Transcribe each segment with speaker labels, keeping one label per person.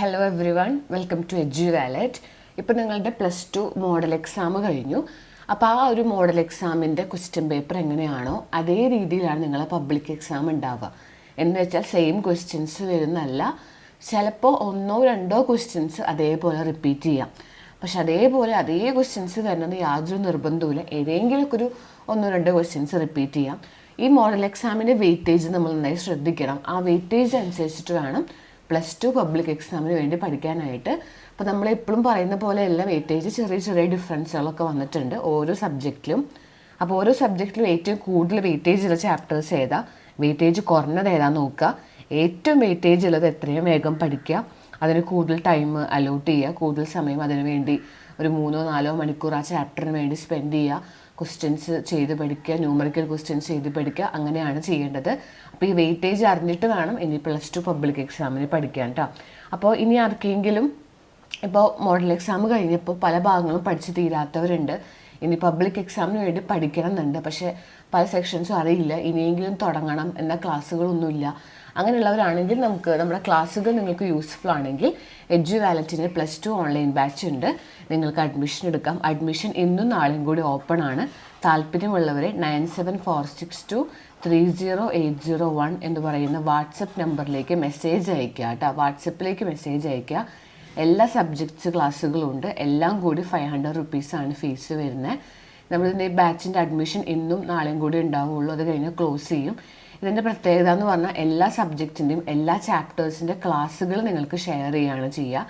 Speaker 1: Hello everyone welcome to Edu Wallet ഇപ്പോൾ നിങ്ങളുടെ plus two model exam കഴിഞ്ഞു. അപ്പോൾ ആ ഒരു മോഡൽ എക്സാമിന്റെ ക്വസ്റ്റ്യൻ പേപ്പർ എങ്ങനെയാണോ അതേ രീതിയിലാണ് നിങ്ങളെ പബ്ലിക് എക്സാം ഉണ്ടാവുക. എന്ന് വെച്ചാൽ സെയിം ക്വസ്റ്റ്യൻസ് വരുന്നല്ല ചിലപ്പോൾ ഒന്നോ രണ്ടോ ക്വസ്റ്റ്യൻസ് അതേപോലെ റിപ്പീറ്റ് ചെയ്യാം. പക്ഷെ അതേപോലെ അതേ ക്വസ്റ്റ്യൻസ് വരുന്നത് യാതൊരു നിർബന്ധവുമില്ല. ഏതെങ്കിലുമൊക്കെ ഒരു ഒന്നോ രണ്ടോ ക്വസ്റ്റ്യൻസ് റിപ്പീറ്റ് ചെയ്യാം. ഈ മോഡൽ എക്സാമിന്റെ വെയിറ്റേജ് നമ്മൾ നന്നായി ശ്രദ്ധിക്കണം. ആ വെയിറ്റേജ് അനുസരിച്ചിട്ട് വേണം പ്ലസ് ടു പബ്ലിക് എക്സാമിന് വേണ്ടി പഠിക്കാനായിട്ട്. അപ്പോൾ നമ്മൾ എപ്പോഴും പറയുന്ന പോലെ എല്ലാം വെയിറ്റേജ് ചെറിയ ചെറിയ ഡിഫറൻസുകളൊക്കെ വന്നിട്ടുണ്ട് ഓരോ സബ്ജക്റ്റിലും അപ്പോൾ ഓരോ സബ്ജക്റ്റിലും ഏറ്റവും കൂടുതൽ വെയിറ്റേജ് ഉള്ള ചാപ്റ്റേഴ്സ് ഏതാ? വെയിറ്റേജ് കുറഞ്ഞത് ഏതാ നോക്കുക. ഏറ്റവും വെയിറ്റേജ് ഉള്ളത് എത്രയും വേഗം പഠിക്കുക. അതിന് കൂടുതൽ ടൈം അലോട്ട് ചെയ്യുക. കൂടുതൽ സമയം അതിന് വേണ്ടി ഒരു മൂന്നോ നാലോ മണിക്കൂർ ആ ചാപ്റ്ററിന് വേണ്ടി സ്പെൻഡ് ചെയ്യുക. ക്വസ്റ്റ്യൻസ് ചെയ്ത് പഠിക്കുക ന്യൂമറിക്കൽ ക്വസ്റ്റ്യൻസ് ചെയ്ത് പഠിക്കുക അങ്ങനെയാണ് ചെയ്യേണ്ടത്. അപ്പോൾ ഈ വെയിറ്റേജ് അറിഞ്ഞിട്ട് വേണം ഇനി പ്ലസ് ടു പബ്ലിക് എക്സാമിന് പഠിക്കാൻ കേട്ടോ അപ്പോൾ ഇനി ആർക്കെങ്കിലും ഇപ്പോൾ മോഡൽ എക്സാം കഴിഞ്ഞപ്പോൾ പല ഭാഗങ്ങളും പഠിച്ച് തീരാത്തവരുണ്ട്. ഇനി പബ്ലിക് എക്സാമിന് വേണ്ടി പഠിക്കണം എന്നുണ്ട് പക്ഷേ പല സെക്ഷൻസും അറിയില്ല. ഇനിയെങ്കിലും തുടങ്ങണം എന്ന ക്ലാസ്സുകളൊന്നുമില്ല. അങ്ങനെയുള്ളവരാണെങ്കിൽ നമുക്ക് നമ്മുടെ ക്ലാസ്സുകൾ നിങ്ങൾക്ക് യൂസ്ഫുൾ ആണെങ്കിൽ എഡ്ജു വാലറ്റിന് പ്ലസ് ടു ഓൺലൈൻ ബാച്ച് ഉണ്ട്. നിങ്ങൾക്ക് അഡ്മിഷൻ എടുക്കാം. അഡ്മിഷൻ ഇന്നും നാളെയും കൂടി ഓപ്പൺ ആണ്. താല്പര്യമുള്ളവരെ nine seven four six two three zero eight zero one എന്ന് പറയുന്ന വാട്സപ്പ് നമ്പറിലേക്ക് മെസ്സേജ് അയയ്ക്കുക കേട്ടോ. വാട്സപ്പിലേക്ക് മെസ്സേജ് അയയ്ക്കുക. എല്ലാ സബ്ജക്ട്സ് ക്ലാസ്സുകളും ഉണ്ട് എല്ലാം കൂടി ഫൈവ് ഹൺഡ്രഡ് റുപ്പീസാണ് ഫീസ് വരുന്നത്. നമ്മളിതിന്റെ ബാച്ചിന്റെ അഡ്മിഷൻ ഇന്നും നാളെയും കൂടി ഉണ്ടാവുള്ളൂ. അത് കഴിഞ്ഞ് ക്ലോസ് ചെയ്യും. ഇതിന്റെ പ്രത്യേകത എന്ന് പറഞ്ഞാൽ എല്ലാ സബ്ജക്റ്റിന്റെയും എല്ലാ ചാപ്റ്റേഴ്സിന്റെ ക്ലാസ്സുകൾ നിങ്ങൾക്ക് ഷെയർ ചെയ്യുകയാണ് ചെയ്യുക.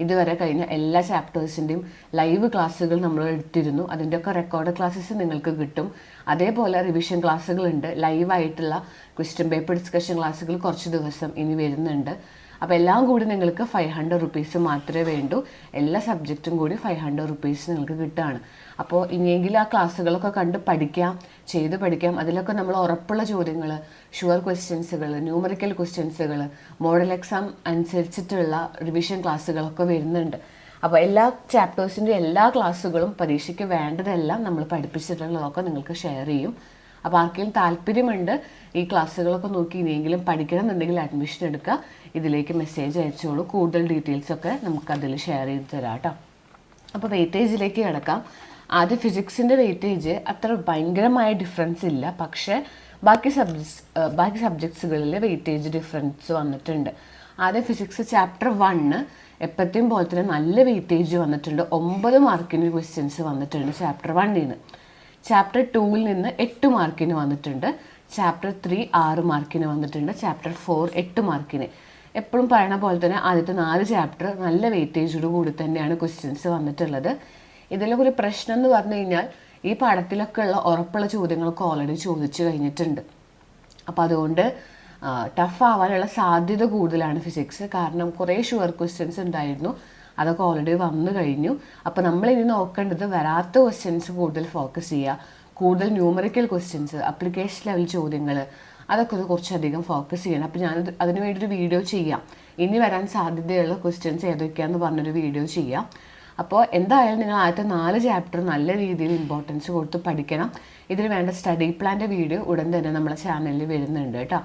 Speaker 1: ഇതുവരെ കഴിഞ്ഞ എല്ലാ ചാപ്റ്റേഴ്സിന്റെയും ലൈവ് ക്ലാസ്സുകൾ നമ്മൾ എടുത്തിരുന്നു. അതിന്റെയൊക്കെ റെക്കോർഡ് ക്ലാസ്സസ് നിങ്ങൾക്ക് കിട്ടും. അതേപോലെ റിവിഷൻ ക്ലാസ്സുകളുണ്ട് ലൈവായിട്ടുള്ള ക്വസ്റ്റ്യൻ പേപ്പർ ഡിസ്കഷൻ ക്ലാസ്സുകൾ കുറച്ച് ദിവസം ഇനി വരുന്നുണ്ട്. അപ്പോൾ എല്ലാം കൂടി നിങ്ങൾക്ക് ഫൈവ് ഹൺഡ്രഡ് റുപ്പീസ് മാത്രമേ വേണ്ടൂ. എല്ലാ സബ്ജക്റ്റും കൂടി ഫൈവ് ഹൺഡ്രഡ് റുപ്പീസ് നിങ്ങൾക്ക് കിട്ടുകയാണ്. അപ്പോൾ ഇനിയെങ്കിലും ആ ക്ലാസ്സുകളൊക്കെ കണ്ട് പഠിക്കാം ചെയ്ത് പഠിക്കാം. അതിലൊക്കെ നമ്മൾ ഉറപ്പുള്ള ചോദ്യങ്ങൾ ഷുവർ ക്വസ്റ്റ്യൻസുകൾ ന്യൂമറിക്കൽ ക്വസ്റ്റ്യൻസുകൾ മോഡൽ എക്സാം അനുസരിച്ചിട്ടുള്ള റിവിഷൻ ക്ലാസ്സുകളൊക്കെ വരുന്നുണ്ട്. അപ്പോൾ എല്ലാ ചാപ്റ്റേഴ്സിന്റെ എല്ലാ ക്ലാസ്സുകളും പരീക്ഷയ്ക്ക് വേണ്ടതെല്ലാം നമ്മൾ പഠിപ്പിച്ചിട്ടുള്ളതൊക്കെ നിങ്ങൾക്ക് ഷെയർ ചെയ്യും. അപ്പോൾ ആർക്കെങ്കിലും താല്പര്യമുണ്ട് ഈ ക്ലാസ്സുകളൊക്കെ നോക്കി ഇനിയെങ്കിലും പഠിക്കണം എന്നുണ്ടെങ്കിൽ അഡ്മിഷൻ എടുക്കുക. ഇതിലേക്ക് മെസ്സേജ് അയച്ചോളൂ. കൂടുതൽ ഡീറ്റെയിൽസ് ഒക്കെ നമുക്ക് അതിൽ ഷെയർ ചെയ്ത് തരാം കേട്ടോ. അപ്പോൾ വെയിറ്റേജിലേക്ക് കിടക്കാം. ആദ്യം ഫിസിക്സിന്റെ വെയിറ്റേജ് അത്ര ഭയങ്കരമായ ഡിഫറൻസ് ഇല്ല. പക്ഷേ ബാക്കി സബ്ജക്ട്സ് ബാക്കി സബ്ജക്ട്സുകളിൽ വെയിറ്റേജ് ഡിഫറൻസ് വന്നിട്ടുണ്ട്. ആദ്യം ഫിസിക്സ് ചാപ്റ്റർ വണ്ണ് എപ്പോഴത്തെയും പോലെ തന്നെ നല്ല വെയിറ്റേജ് വന്നിട്ടുണ്ട്. ഒമ്പത് മാർക്കിന് ക്വസ്റ്റ്യൻസ് വന്നിട്ടുണ്ട് ചാപ്റ്റർ വണ്ണിന് ചാപ്റ്റർ ടൂവിൽ നിന്ന് എട്ട് മാർക്കിന് വന്നിട്ടുണ്ട്. ചാപ്റ്റർ ത്രീ ആറ് മാർക്കിന് വന്നിട്ടുണ്ട്. ചാപ്റ്റർ ഫോർ എട്ട് മാർക്കിന്. എപ്പോഴും പറയണ പോലെ തന്നെ ആദ്യത്തെ നാല് ചാപ്റ്റർ നല്ല വെയിറ്റേജോട് കൂടി തന്നെയാണ് ക്വസ്റ്റ്യൻസ് വന്നിട്ടുള്ളത്. ഇതിലൊക്കെ ഒരു പ്രശ്നം എന്ന് പറഞ്ഞു കഴിഞ്ഞാൽ ഈ പാഠത്തിലൊക്കെ ഉള്ള ഉറപ്പുള്ള ചോദ്യങ്ങളൊക്കെ ഓൾറെഡി ചോദിച്ചു കഴിഞ്ഞിട്ടുണ്ട്. അപ്പോൾ അതുകൊണ്ട് ടഫ് ആവാനുള്ള സാധ്യത കൂടുതലാണ് ഫിസിക്സ് കാരണം കുറേ ഷുവർ ക്വസ്റ്റ്യൻസ് ഉണ്ടായിരുന്നു. അതൊക്കെ ഓൾറെഡി വന്നു കഴിഞ്ഞു. അപ്പോൾ ഇനി നോക്കേണ്ടത് വരാത്ത ക്വസ്റ്റ്യൻസ് കൂടുതൽ ഫോക്കസ് ചെയ്യുക. കൂടുതൽ ന്യൂമറിക്കൽ ക്വസ്റ്റ്യൻസ് അപ്ലിക്കേഷൻ ലെവൽ ചോദ്യങ്ങൾ അതൊക്കെ കുറച്ചധികം ഫോക്കസ് ചെയ്യണം. അപ്പോൾ ഞാൻ അതിന് ഒരു വീഡിയോ ചെയ്യാം. ഇനി വരാൻ സാധ്യതയുള്ള ക്വസ്റ്റ്യൻസ് ഏതൊക്കെയാണെന്ന് പറഞ്ഞൊരു വീഡിയോ ചെയ്യാം. അപ്പോൾ എന്തായാലും നിങ്ങൾ ആദ്യത്തെ നാല് ചാപ്റ്റർ നല്ല രീതിയിൽ ഇമ്പോർട്ടൻസ് കൊടുത്ത് പഠിക്കണം. ഇതിന് വേണ്ട സ്റ്റഡി പ്ലാന്റെ വീഡിയോ ഉടൻ തന്നെ നമ്മുടെ ചാനലിൽ വരുന്നുണ്ട് കേട്ടോ.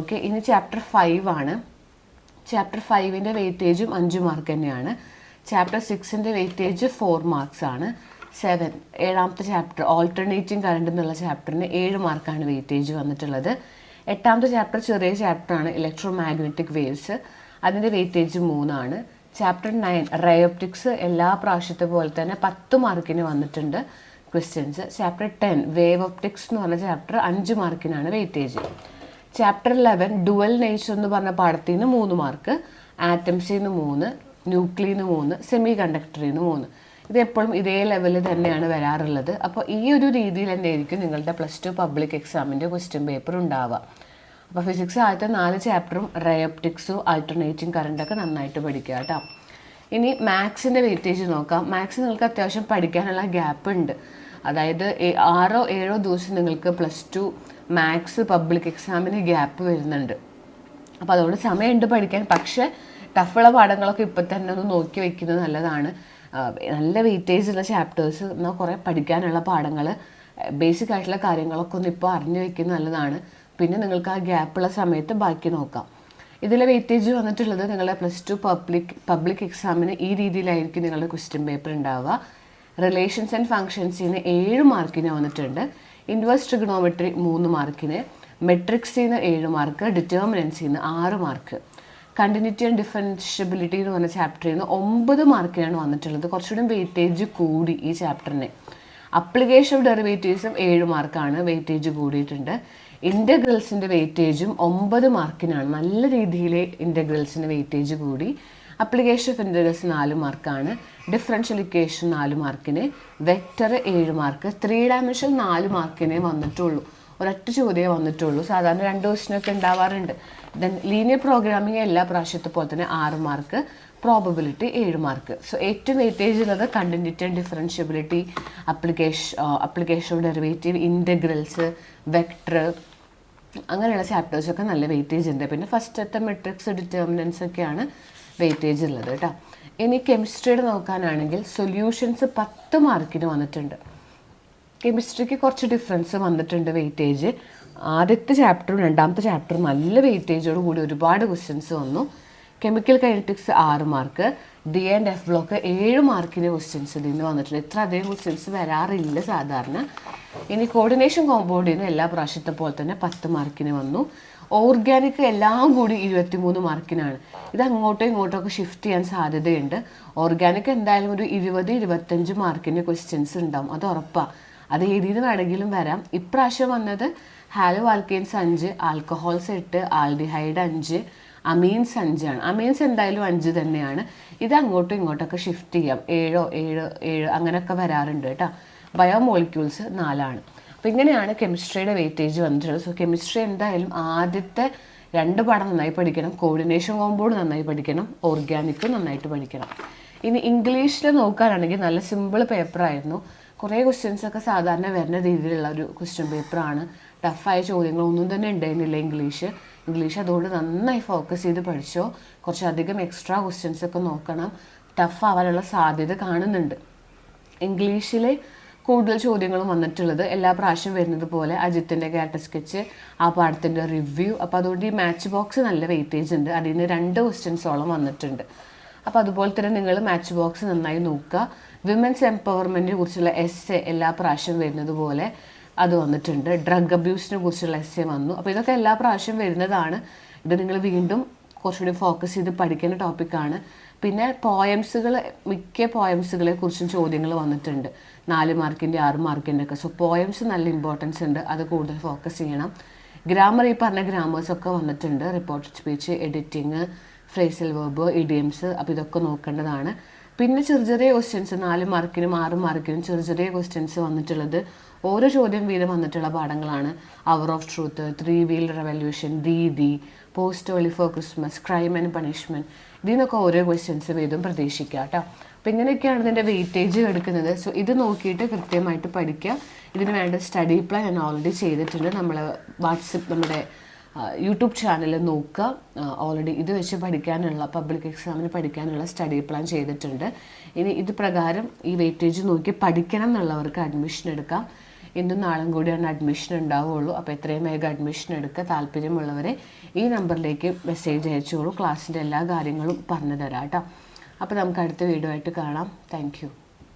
Speaker 1: ഓക്കെ ഇനി ചാപ്റ്റർ ഫൈവ് ആണ്. ചാപ്റ്റർ ഫൈവിന്റെ വെയിറ്റേജും അഞ്ച് മാർക്ക് തന്നെയാണ്. ചാപ്റ്റർ സിക്സിന്റെ വെയിറ്റേജ് ഫോർ മാർക്സ് ആണ്. സെവൻ ഏഴാമത്തെ ചാപ്റ്റർ ഓൾട്ടർനേറ്റിംഗ് കറണ്ട് എന്നുള്ള ചാപ്റ്ററിന് ഏഴ് മാർക്കാണ് വെയിറ്റേജ് വന്നിട്ടുള്ളത്. എട്ടാമത്തെ ചാപ്റ്റർ ചെറിയ ചാപ്റ്ററാണ് ഇലക്ട്രോ മാഗ്നറ്റിക് വേവ്സ് അതിന്റെ വെയിറ്റേജ് മൂന്നാണ്. ചാപ്റ്റർ നയൻ റയോപ്റ്റിക്സ് എല്ലാ പ്രാവശ്യത്തെ പോലെ തന്നെ പത്ത് മാർക്കിന് വന്നിട്ടുണ്ട് questions chapter ten wave optics എന്ന് പറഞ്ഞ ചാപ്റ്റർ അഞ്ച് മാർക്കിനാണ് weightage chapter eleven dual nature എന്ന് പറഞ്ഞ പാഠത്തിൽ നിന്ന് മൂന്ന് മാർക്ക് ആറ്റംസിൽ നിന്ന് മൂന്ന് ന്യൂക്ലിയിൽ നിന്ന് മൂന്ന് സെമി കണ്ടക്ടറിൽ നിന്ന് മൂന്ന്. ഇത് എപ്പോഴും ഇതേ ലെവലിൽ തന്നെയാണ് വരാറുള്ളത്. അപ്പോൾ ഈ ഒരു രീതിയിൽ തന്നെയായിരിക്കും നിങ്ങളുടെ പ്ലസ് ടു പബ്ലിക് എക്സാമിന്റെ ക്വസ്റ്റ്യൻ പേപ്പർ ഉണ്ടാവുക. അപ്പോൾ ഫിസിക്സ് ആദ്യത്തെ നാല് ചാപ്റ്ററും റയോപ്റ്റിക്സും ആൾട്ടർനേറ്റിംഗ് കറണ്ടൊക്കെ നന്നായിട്ട് പഠിക്കുക കേട്ടോ. ഇനി മാത്സിന്റെ വെയിറ്റേജ് നോക്കാം. മാത്സ് നിങ്ങൾക്ക് അത്യാവശ്യം പഠിക്കാനുള്ള ഗ്യാപ്പ് ഉണ്ട്. അതായത് ആറോ ഏഴോ ദിവസം നിങ്ങൾക്ക് പ്ലസ് ടു മാത്സ് പബ്ലിക് എക്സാമിന് ഗ്യാപ്പ് വരുന്നുണ്ട്. അപ്പോൾ അതുകൊണ്ട് സമയമുണ്ട് പഠിക്കാൻ. പക്ഷേ ടഫുള്ള പാഠങ്ങളൊക്കെ ഇപ്പം തന്നെ ഒന്ന് നോക്കി വെക്കുന്നത് നല്ലതാണ്. നല്ല വെയിറ്റേജ് ഉള്ള ചാപ്റ്റേഴ്സ് എന്നാൽ കുറേ പഠിക്കാനുള്ള പാഠങ്ങൾ ബേസിക് ആയിട്ടുള്ള കാര്യങ്ങളൊക്കെ ഒന്ന് ഇപ്പോൾ അറിഞ്ഞു വെക്കുന്നത് നല്ലതാണ്. പിന്നെ നിങ്ങൾക്ക് ആ ഗ്യാപ്പുള്ള സമയത്ത് ബാക്കി നോക്കാം. ഇതിലെ വെയിറ്റേജ് വന്നിട്ടുള്ളത് നിങ്ങളുടെ പ്ലസ് ടു പബ്ലിക് പബ്ലിക് എക്സാമിന് ഈ രീതിയിലായിരിക്കും നിങ്ങളുടെ ക്വസ്റ്റ്യൻ പേപ്പർ ഉണ്ടാവുക. റിലേഷൻസ് ആൻഡ് ഫങ്ഷൻസിന് ഏഴ് മാർക്കിന് വന്നിട്ടുണ്ട്. ഇൻവേഴ്സ് ട്രിഗണോമെട്രി മൂന്ന് മാർക്കിന് മെട്രിക്സിൽ നിന്ന് ഏഴ് മാർക്ക് ഡിറ്റർമിനൻസിൽ നിന്ന് ആറ് മാർക്ക്. കണ്ടിന്യൂറ്റി ആൻഡ് ഡിഫറൻഷ്യബിലിറ്റി എന്ന് പറഞ്ഞ ചാപ്റ്ററിൽ നിന്ന് ഒമ്പത് മാർക്കിനാണ് വന്നിട്ടുള്ളത്. കുറച്ചുകൂടി വെയിറ്റേജ് കൂടി ഈ ചാപ്റ്ററിന്. അപ്ലിക്കേഷൻ ഓഫ് ഡെറിവേറ്റീവ്സും ഏഴ് മാർക്കാണ് വെയിറ്റേജ് കൂടിയിട്ടുണ്ട്. ഇന്റഗ്രൽസിന്റെ വെയിറ്റേജും ഒമ്പത് മാർക്കിനാണ് നല്ല രീതിയിൽ ഇന്റഗ്രൽസിന്റെ വെയിറ്റേജ് കൂടി. അപ്ലിക്കേഷൻ ഓഫ് ഇന്റഗ്രൽസ് നാല് മാർക്കാണ് ഡിഫറൻഷ്യൽ ഇക്വേഷൻ നാല് മാർക്കിന് വെക്റ്റർ ഏഴ് മാർക്ക് ത്രീ ഡയമെൻഷൻ നാല് മാർക്കിനെ വന്നിട്ടുള്ളൂ. ഒരൊറ്റ ചോദ്യമേ വന്നിട്ടുള്ളൂ. സാധാരണ രണ്ട് ക്വസ്റ്റിനൊക്കെ ഉണ്ടാവാറുണ്ട്. ദെൻ ലീനിയർ പ്രോഗ്രാമിംഗ് എല്ലാ പ്രാവശ്യത്തെ പോലെ തന്നെ ആറ് മാർക്ക് പ്രോബബിലിറ്റി ഏഴ് മാർക്ക് സോ ഏറ്റവും വെയിറ്റേജ് ഉള്ളത് continuity and differentiability application application derivative integrals vector അങ്ങനെയുള്ള ചാപ്റ്റേഴ്സൊക്കെ നല്ല വെയിറ്റേജ് ഉണ്ട്. പിന്നെ ഫസ്റ്റത്തെ മെട്രിക്സ് ഡിറ്റർമിനൻസ് ഒക്കെയാണ് വെയിറ്റേജ് ഉള്ളത് കേട്ടോ. ഇനി കെമിസ്ട്രിയുടെ നോക്കാനാണെങ്കിൽ സൊല്യൂഷൻസ് പത്ത് മാർക്കിന് വന്നിട്ടുണ്ട്. കെമിസ്ട്രിക്ക് കുറച്ച് ഡിഫറൻസ് വന്നിട്ടുണ്ട് വെയിറ്റേജ് ആദ്യത്തെ ചാപ്റ്ററും രണ്ടാമത്തെ ചാപ്റ്ററും നല്ല വെയിറ്റേജോട് കൂടി ഒരുപാട് ക്വസ്റ്റ്യൻസ് വന്നു. കെമിക്കൽ കൈനറ്റിക്സ് ആറ് mark. D and F block ഏഴ് മാർക്കിന് ക്വസ്റ്റ്യൻസ് ഇതിൽ നിന്ന് വന്നിട്ടുണ്ട്. ഇത്ര അധികം ക്വസ്റ്റ്യൻസ് വരാറില്ല സാധാരണ. ഇനി കോർഡിനേഷൻ കോമ്പൗണ്ടിന് എല്ലാ പ്രാവശ്യത്തെ പോലെ തന്നെ പത്ത് മാർക്കിന് വന്നു. ഓർഗാനിക് എല്ലാം കൂടി ഇരുപത്തിമൂന്ന് മാർക്കിനാണ്. ഇത് അങ്ങോട്ടോ ഇങ്ങോട്ടോ ഒക്കെ ഷിഫ്റ്റ് ചെയ്യാൻ സാധ്യതയുണ്ട്. ഓർഗാനിക് എന്തായാലും ഒരു ഇരുപത് ഇരുപത്തഞ്ച് മാർക്കിന്റെ ക്വസ്റ്റ്യൻസ് ഉണ്ടാവും. അത് ഉറപ്പാണ് അത് ഏതീന്ന് വേണമെങ്കിലും വരാം. ഇപ്രാവശ്യം വന്നത് ഹാലോ ആൽക്കെയിൻസ് അഞ്ച് ആൽക്കഹോൾസ് എട്ട് ആൽഡിഹൈഡ് അഞ്ച് അമീൻസ് അഞ്ചാണ് അമീൻസ് എന്തായാലും അഞ്ച് തന്നെയാണ്. ഇത് അങ്ങോട്ടും ഇങ്ങോട്ടൊക്കെ ഷിഫ്റ്റ് ചെയ്യാം. ഏഴോ ഏഴോ ഏഴ് അങ്ങനെയൊക്കെ വരാറുണ്ട് കേട്ടോ. ബയോമോളിക്യൂൾസ് നാലാണ്. അപ്പോൾ ഇങ്ങനെയാണ് കെമിസ്ട്രിയുടെ വെയിറ്റേജ് വന്നിട്ടുള്ളത്. സോ കെമിസ്ട്രി എന്തായാലും ആദ്യത്തെ രണ്ട് പാഠം നന്നായി പഠിക്കണം. കോർഡിനേഷൻ കോമ്പൗണ്ട് നന്നായി പഠിക്കണം. ഓർഗാനിക്കും നന്നായിട്ട് പഠിക്കണം. ഇനി ഇംഗ്ലീഷിൽ നോക്കുകയാണെങ്കിൽ നല്ല സിമ്പിൾ പേപ്പറായിരുന്നു കുറേ ക്വസ്റ്റ്യൻസൊക്കെ സാധാരണ വരുന്ന രീതിയിലുള്ള ഒരു ക്വസ്റ്റ്യൻ പേപ്പറാണ് ടഫായ ചോദ്യങ്ങളൊന്നും തന്നെ ഉണ്ടായിരുന്നില്ല ഇംഗ്ലീഷ്. ഇംഗ്ലീഷ് അതുകൊണ്ട് നന്നായി ഫോക്കസ് ചെയ്ത് പഠിച്ചോ. കുറച്ചധികം എക്സ്ട്രാ ക്വസ്റ്റ്യൻസൊക്കെ നോക്കണം. ടഫ് ആവാനുള്ള സാധ്യത കാണുന്നുണ്ട്. ഇംഗ്ലീഷിൽ കൂടുതൽ ചോദ്യങ്ങളും വന്നിട്ടുള്ളത് എല്ലാ പ്രാവശ്യം വരുന്നത് പോലെ അജിത്തിന്റെ ക്യാരക്ടർ സ്കെച്ച് ആ പാഠത്തിന്റെ റിവ്യൂ അപ്പോൾ അതുകൊണ്ട് ഈ മാച്ച് ബോക്സ് നല്ല വെയിറ്റേജ് ഉണ്ട്. അതിൽ നിന്ന് രണ്ട് ക്വസ്റ്റ്യൻസോളം വന്നിട്ടുണ്ട്. അപ്പോൾ അതുപോലെ തന്നെ നിങ്ങൾ മാച്ച് ബോക്സ് നന്നായി നോക്കുക. വിമൻസ് എംപവർമെന്റിനെ കുറിച്ചുള്ള എസ് എല്ലാ പ്രാവശ്യം വരുന്നത് പോലെ അത് വന്നിട്ടുണ്ട്. ഡ്രഗ് അബ്യൂസിനെ കുറിച്ചുള്ള എസ് എ വന്നു. അപ്പോൾ ഇതൊക്കെ എല്ലാ പ്രാവശ്യം വരുന്നതാണ്. ഇത് നിങ്ങൾ വീണ്ടും കുറച്ചുകൂടി ഫോക്കസ് ചെയ്ത് പഠിക്കുന്ന ടോപ്പിക്കാണ് പിന്നെ പോയംസുകൾ മിക്ക പോയംസുകളെ കുറിച്ചും ചോദ്യങ്ങൾ വന്നിട്ടുണ്ട്. നാല് മാർക്കിന്റെ ആറ് മാർക്കിന്റെ ഒക്കെ. സോ പോയംസ് നല്ല ഇമ്പോർട്ടൻസ് ഉണ്ട്. അത് കൂടുതൽ ഫോക്കസ് ചെയ്യണം. ഗ്രാമർ ഈ പറഞ്ഞ ഗ്രാമേഴ്സ് ഒക്കെ വന്നിട്ടുണ്ട്. Report speech editing phrasal verb idioms അപ്പോൾ ഇതൊക്കെ നോക്കേണ്ടതാണ്. പിന്നെ ചെറിയ ചെറിയ ക്വസ്റ്റ്യൻസ് നാല് മാർക്കിനും ആറ് മാർക്കിനും ചെറിയ ചെറിയ ക്വസ്റ്റ്യൻസ് വന്നിട്ടുള്ളത്. ഓരോ ചോദ്യം വീതം വന്നിട്ടുള്ള പാഠങ്ങളാണ്. Hour of truth three wheel revolution Didi post early for Christmas crime and punishment ഇതിൽ നിന്നൊക്കെ ഓരോ ക്വസ്റ്റ്യൻസ് വീതം പ്രതീക്ഷിക്കുക കേട്ടോ. അപ്പം ഇങ്ങനെയൊക്കെയാണ് ഇതിന്റെ വെയിറ്റേജ് എടുക്കുന്നത്. സോ ഇത് നോക്കിയിട്ട് കൃത്യമായിട്ട് പഠിക്കുക. ഇതിന് വേണ്ട സ്റ്റഡി പ്ലാൻ ഞാൻ ഓൾറെഡി ചെയ്തിട്ടുണ്ട്. നമ്മൾ വാട്സപ്പ് നമ്മുടെ യൂട്യൂബ് ചാനൽ നോക്കുക. ഓൾറെഡി ഇത് വെച്ച് പഠിക്കാനുള്ള പബ്ലിക് എക്സാമിന് പഠിക്കാനുള്ള സ്റ്റഡി പ്ലാൻ ചെയ്തിട്ടുണ്ട്. ഇനി ഇത് പ്രകാരം ഈ വെയിറ്റേജ് നോക്കി പഠിക്കണം എന്നുള്ളവർക്ക് അഡ്മിഷൻ എടുക്കാം. ഇന്നും നാളും കൂടിയാണ് അഡ്മിഷൻ ഉണ്ടാവുകയുള്ളൂ. അപ്പോൾ എത്രയും വേഗം അഡ്മിഷൻ എടുക്കുക താല്പര്യമുള്ളവരെ ഈ നമ്പറിലേക്ക് മെസ്സേജ് അയച്ചോളൂ. ക്ലാസ്സിന്റെ എല്ലാ കാര്യങ്ങളും പറഞ്ഞു തരാം കേട്ടോ. അപ്പോൾ നമുക്ക് അടുത്ത വീഡിയോ ആയിട്ട് കാണാം. താങ്ക്